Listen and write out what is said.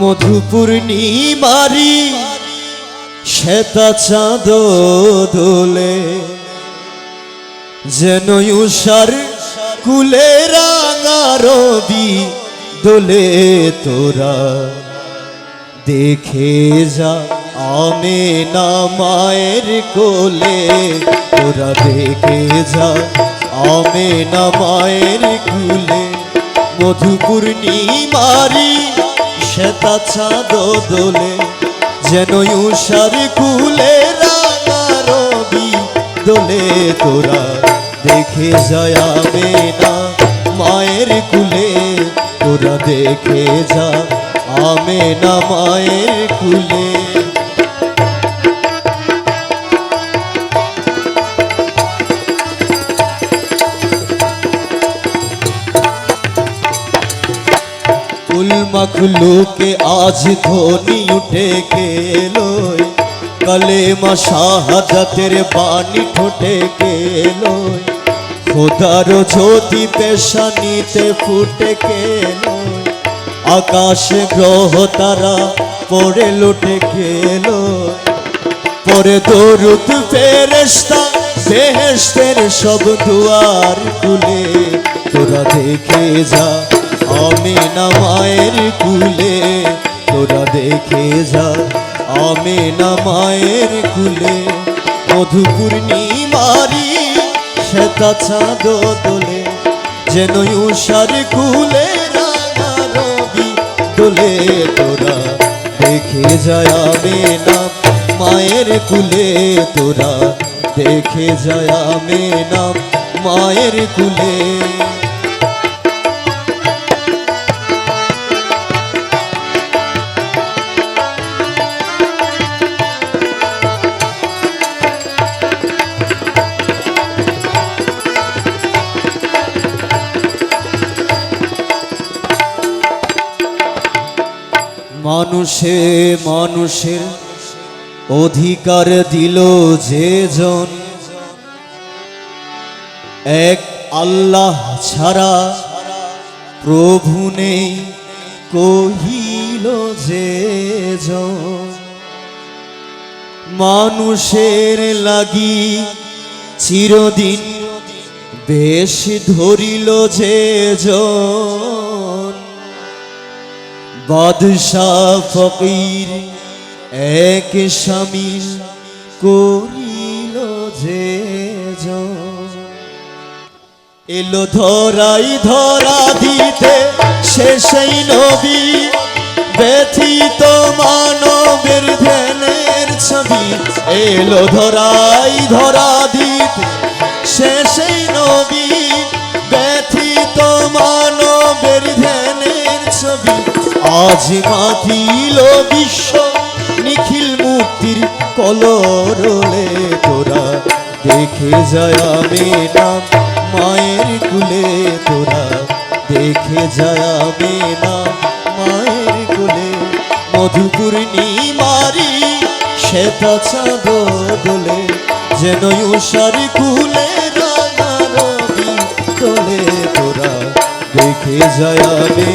মধুপূর্ণিমারি শ্বেতা চাঁদ দোলে। যেন উষার কুলে রাঙা রবি দোলে তোরা। দেখে যা আমে না মায়ের কোলে, তোরা দেখে যা আমে না মায়ের কুলে। মধুপূর্ণিমারি শ্বেতা চাঁদ দোলে, যেন উষার কুলে রাঙা রবি দোলে। তোরা দেখে আমে না মায়ের কুলে, তোরা দেখে যা আমে না মায়ের কুলে। মখলুকে আজ ধোনি উঠে গেলো। কলেমা শাহাদাতের বাণী ঠোঁটে গেলো। খোদার জ্যোতি পেশানিতে ফুটে গেলো। আকাশে গ্রহ তারা পড়ে লুটে গেলো। পরে দরুদ ফেরেস্তা বেহেস্তের সব দুয়ার খুলে। তোরা দেখে যা আমি না মায়ের কুলে, তোরা দেখে যা। আমি না মায়ের কুলে মধুপূর্ণিমারি শ্বেতা চাঁদ দোলে যেন উষার কুলে দোলে তোরা দেখে যায় আমি না মায়ের কুলে, তোরা দেখে যায় আমি না মায়ের কুলে। মানুষে মানুষের অধিকার দিল যে জন। এক আল্লাহ ছাড়া প্রভু নেই, কহিল যে মানুষের লাগি চিরদিন বেশ ধরিল যে জন। বাদশাহ ফকির এক স্বামীর করিল যে। এলো ধরাই ধরা দিতে, সে সেই নবী ব্যথিত মানবের ধ্যানের ছবি এলো ধরাই ধরা দিতে, সে সেই নবী ব্যথিত মানবের ধ্যানের ছবি আজ মাতিল বিশ্ব নিখিল মুক্তির কলরলে তোরা। দেখে যায় আমি মায়ের কুলে তোরা। দেখে যায় আমি মায়ের কুলে। মধুপূর্ণিমারি শ্বেতা চাঁদ দোলে যেন উষার কুলে রবি তোলে তোরা। দেখে যায় আমি